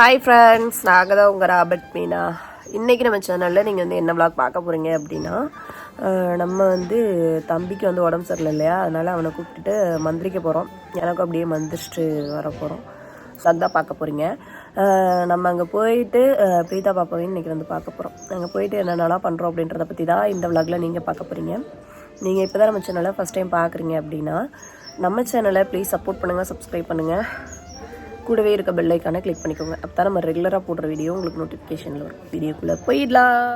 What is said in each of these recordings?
Hi friends நாங்கள் தான் உங்கள் ராபர்ட் மீனா. இன்றைக்கி நம்ம சேனலில் நீங்கள் வந்து என்ன விளாக் பார்க்க போகிறீங்க அப்படின்னா நம்ம வந்து தம்பிக்கு வந்து உடம்பு சரியில்லை இல்லையா? அதனால் அவனை கூப்பிட்டுட்டு மந்திரிக்க போகிறோம் எனக்கும் அப்படியே மந்திரிச்சிட்டு வர போகிறோம் ஸோ பார்க்க போகிறீங்க நம்ம அங்கே போயிட்டு பிரீதா பாப்பாவையும் இன்றைக்கி வந்து பார்க்க போகிறோம் அங்கே போயிட்டு என்னென்னலாம் பண்ணுறோம் அப்படின்றத பற்றி தான் இந்த விளாகில் நீங்கள் பார்க்க போகிறீங்க நீங்கள் இப்போ தான் நம்ம சேனலை ஃபஸ்ட் டைம் பார்க்குறீங்க அப்படின்னா நம்ம சேனலை ப்ளீஸ் சப்போர்ட் பண்ணுங்கள் சப்ஸ்கிரைப் பண்ணுங்கள் கூடவே இருக்க பெல்லைக்கான கிளிக் பண்ணிக்கோங்க. அப்போ தான் நம்ம ரெகுலராக போடுற வீடியோ உங்களுக்கு நோட்டிஃபிகேஷனில் வரும். வீடியோக்குள்ளே போயிடலாம்.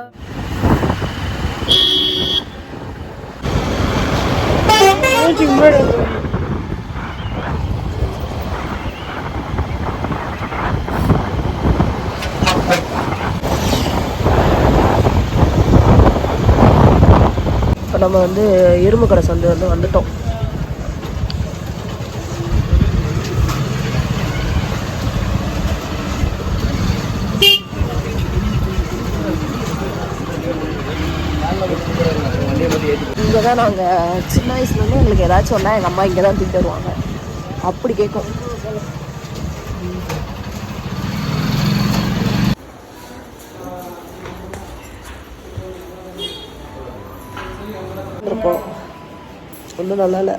இப்போ நம்ம வந்து எறும்பு கடை சந்து வந்து வந்துட்டோம் இங்கே தான் நாங்கள் சின்ன வயசுலேருந்து எங்களுக்கு ஏதாச்சும் சொன்னால் எங்கள் அம்மா இங்கே தான் தூக்கிட்டு வருவாங்க. அப்படி கேட்கும் இருப்போம். ஒன்றும் நல்லா இல்லை.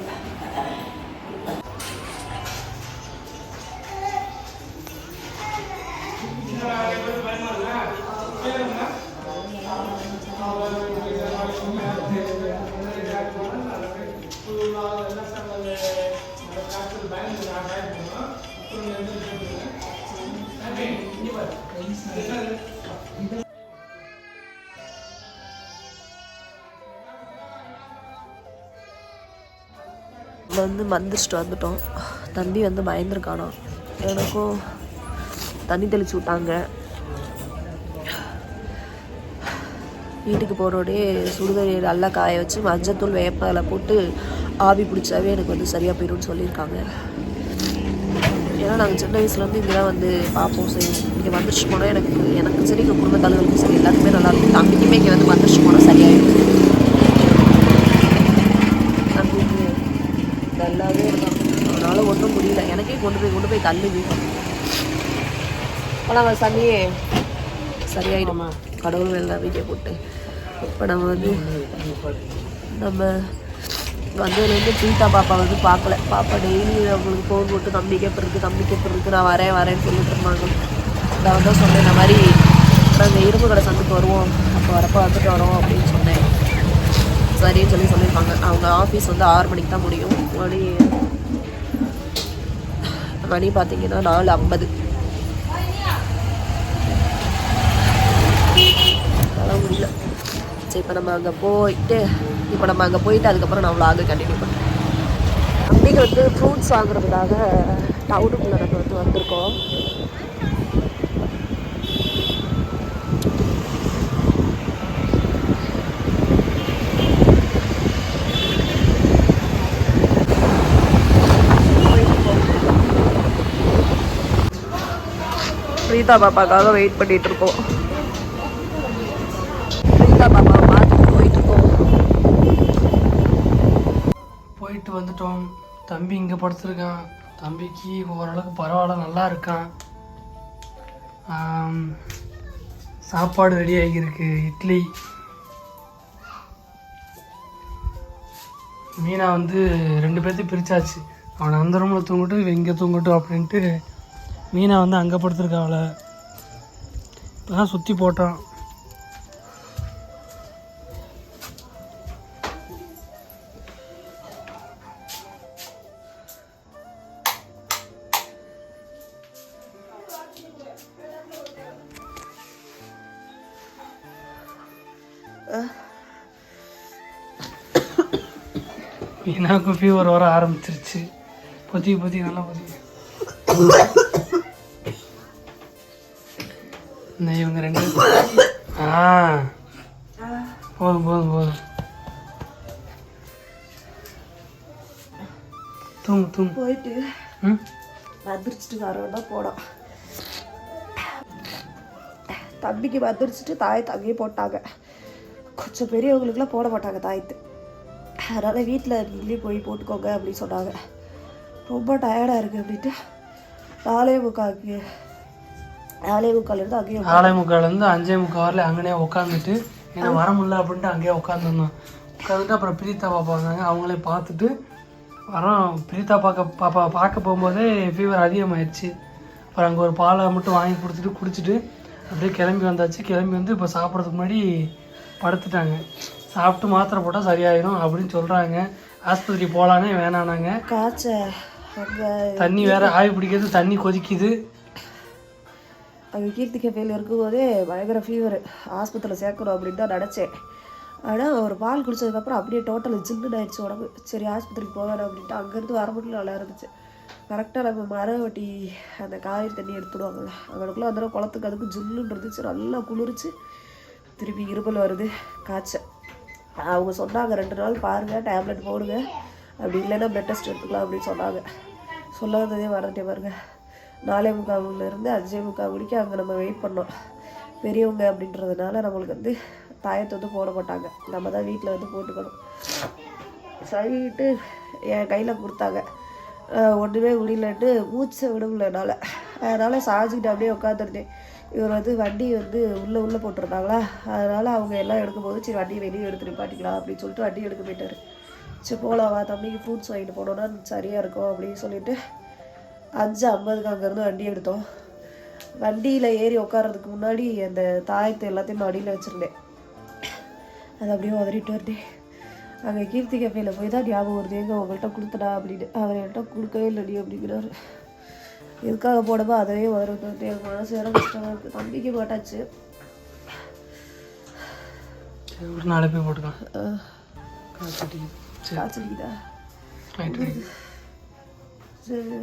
வந்து மந்திரிச்சிட்டு வந்துட்டோம். தம்பி வந்து பயந்துருக்கானா? எனக்கும் தண்ணி தெளிச்சு விட்டாங்க. வீட்டுக்கு போகிறோடே சுடுதண்ணி நல்லா காய வச்சு மஞ்சத்தூள் வேப்பலை போட்டு ஆவி பிடிச்சாவே எனக்கு வந்து சரியாக போயிடும்னு சொல்லியிருக்காங்க. ஏன்னா நாங்கள் சின்ன வயசுலேருந்து இங்கே தான் வந்து பார்ப்போம். சரி இங்கே வந்துருச்சு போனால் எனக்கு எனக்கு சரி எங்கள் குடும்பத்தாளுகளுக்கும் சரி எல்லாத்துக்குமே நல்லா இருக்கும் தம்பிக்குமே இங்கே வந்து வந்துருச்சு போனால் சரியாயிடும் தம்பிக்கு நல்லாவே இருந்தான் அவனால் ஒன்றும் முடியல எனக்கே கொண்டு போய் கொண்டு போய் தள்ளுது. ஆனால் தண்ணியே சரியாயிடுமா. கடவுள் எல்லாம் வீடியோ போட்டு. இப்போ நம்ம வந்து நம்ம வந்ததுலேருந்து பிரீதா பாப்பா வந்து பார்க்கல பாப்பா டெய்லி அவங்களுக்கு ஃபோன் போட்டு தம்பிக்கு எப்படி இருக்குது தம்பிக்கு எப்படி இருக்குது நான் வரேன் வரேன்னு சொல்லிட்டு இருந்தாங்க. நான் வந்து சொன்னேன் இந்த மாதிரி நாங்கள் இரும்பு கடை சந்துக்கு வருவோம். அப்போ வரப்போ வந்துட்டு வரோம் அப்படின்னு சொன்னேன். சரின்னு சொல்லி சொல்லியிருப்பாங்க அவங்க ஆஃபீஸ் வந்து ஆறு மணிக்கு தான் முடியும். மணி மணி பார்த்தீங்கன்னா நாலு ஐம்பது. அதெல்லாம் முடியல. சரி இப்போ நம்ம அங்கே போயிட்டு இப்போ நம்ம அங்கே போயிட்டு அதுக்கப்புறம் நான் vlog கண்டினியூ பண்ணுறேன் தம்பிக்கு வந்து ஃப்ரூட்ஸ் வாங்குறதுக்காக டவுனுக்குள்ளே நம்ம வந்து வந்திருக்கோம். பிரீதா பாப்பாக்காக வெயிட் பண்ணிட்டு இருக்கோம் பிரீதா பாப்பா பார்த்துட்டு போயிட்டு இருக்கோம் போயிட்டு வந்துட்டோம். தம்பி இங்கே படுத்திருக்கான். தம்பிக்கு ஓரளவுக்கு பரவாயில்ல நல்லா இருக்கான். சாப்பாடு ரெடி ஆகியிருக்கு. இட்லி. மீனா வந்து ரெண்டு பேர்த்தையும் பிரிச்சாச்சு. அவனை அந்த ரூமில் தூங்கட்டும் இவன் இங்கே தூங்கட்டும் அப்படின்ட்டு மீனை வந்து அங்கே படுத்துருக்காவில். இப்போ தான் சுற்றி போட்டோம் மீனாவுக்கும் ஃபீவர் வர ஆரம்பிச்சிருச்சு. பொத்தி பொத்தி நல்லா பொத்தி இவங்க ரெண்டு ஆ. போதும் போதும் போதும். தூங்கு தூங்கு. போயிட்டு ம்? மந்திரிச்சிட்டு வரோன்னா போனோம் தம்பிக்கு மந்திரிச்சிட்டு தாய் தம்பியே போட்டாங்க. கொஞ்சம் பெரியவங்களுக்குலாம் போட மாட்டாங்க தாயத்து. அதனால் வீட்டில் நீங்களே போய் போட்டுக்கோங்க அப்படின்னு சொன்னாங்க. ரொம்ப டயர்டாக இருக்குது அப்படின்ட்டு நாலே முக்காவுக்கு நாலே முக்கால் இருந்து அங்கேயும் நாலே முக்கால்லேருந்து அஞ்சே முக்கால் வரல அங்கனே உட்காந்துட்டு ஏன்னா வர முடியல அப்படின்ட்டு அங்கேயே உட்காந்துருந்தோம் உட்காந்துட்டு அப்புறம் பிரீத்தா பாப்பா வந்தாங்க. அவங்களே பார்த்துட்டு வரோம். பிரீத்தா பார்க்க பாப்பா பார்க்க போகும்போதே ஃபீவர் அதிகமாயிடுச்சு அப்புறம் அங்கே ஒரு பாலை மட்டும் வாங்கி கொடுத்துட்டு குடிச்சிட்டு அப்படியே கிளம்பி வந்தாச்சு. கிளம்பி வந்து இப்போ சாப்பிட்றதுக்கு முன்னாடி படுத்துட்டாங்க. சாப்பிட்டு மாத்திரை போட்டால் சரியாயிடும் அப்படின்னு சொல்கிறாங்க ஆஸ்பத்திரி போகலானே வேணானாங்க. தண்ணி வேற ஆவி பிடிக்கிறது தண்ணி கொதிக்குது. அங்கே கீர்த்தி கஃபேல இருக்கும்போதே பயங்கர ஃபீவர் ஆஸ்பத்திரியில் சேர்க்கணும் அப்படின்னு தான் நினச்சேன். ஆனால் ஒரு பால் குடிச்சதுக்கப்புறம் அப்படியே டோட்டல் ஜில்லுன்னு ஆயிடுச்சு உடம்பு. சரி ஆஸ்பத்திரிக்கு போவேன் அப்படின்ட்டு அங்கேருந்து வர மட்டும் நல்லா இருந்துச்சு. கரெக்டாக நம்ம மரவட்டி அந்த காய்கறி தண்ணி எடுத்துடுவாங்கள்ல அங்கனுக்குள்ளே வந்துடும் குளத்துக்கு அதுக்கு ஜில்லுன்னு இருந்துச்சு. நல்லா குளிர்ச்சி. திருப்பி இருமல் வருது காய்ச்சல். அவங்க சொன்னாங்க ரெண்டு நாள் பாருங்கள் டேப்லெட் போடுங்க. அப்படி இல்லைன்னா ப்ளட் டெஸ்ட் எடுத்துக்கலாம் அப்படின்னு சொன்னாங்க. சொல்ல வந்ததே வரட்டே பாருங்கள் நாலே முக்காவுலேருந்து அஞ்சே முக்கால் மணிக்கு அங்கே நம்ம வெயிட் பண்ணோம். பெரியவங்க அப்படின்றதுனால நம்மளுக்கு வந்து தாயத்தை வந்து போட மாட்டாங்க. நம்ம தான் வீட்டில் வந்து போட்டுக்கணும். சரிட்டு என் கையில் கொடுத்தாங்க. ஒன்றுமே முடியலன்ட்டு மூச்சை விட முடியல என்னால். அதனால் சாஞ்சிக்கிட்டு அப்படியே உட்காந்துருந்தேன் இவர் வந்து வண்டி வந்து உள்ளே உள்ளே போட்டிருந்தாங்களா? அதனால் அவங்க எல்லாம் எடுக்கும்போது சரி வண்டியை வெளியே எடுத்து நிப்பாட்டிக்கலாம் அப்படின்னு சொல்லிட்டு வண்டி எடுக்க போயிட்டார். சரி போகலாம் வா தம்பிக்கு ஃப்ரூட்ஸ் வாங்கிட்டு போனோன்னா சரியாக இருக்கும் அப்படின்னு சொல்லிட்டு அஞ்சு ஐம்பதுக்கு அங்கேருந்து வண்டி எடுத்தோம். வண்டியில் ஏறி உட்கார்றதுக்கு முன்னாடி அந்த தாயத்தை எல்லாத்தையும் மடியில் வச்சுருந்தேன். அது அப்படியே உதறிட்டு வருதே. அங்கே கீர்த்தி கஃபேல போய் தான் ஞாபகம் வருது. எங்க உங்கள்கிட்ட கொடுத்தடா அப்படின்னு. அவர் என்கிட்ட கொடுக்கவே இல்லடி அப்படிங்கிறாரு. எதுக்காக போடவோ அதவே உதறது வந்து எனக்கு மனசு வேற கஷ்டமாக இருக்குது தம்பிக்கு மாட்டாச்சு சரி ஒரு நாளை போய் போட்டுக்கலாம். காய்ச்சலிக்குதா சரி.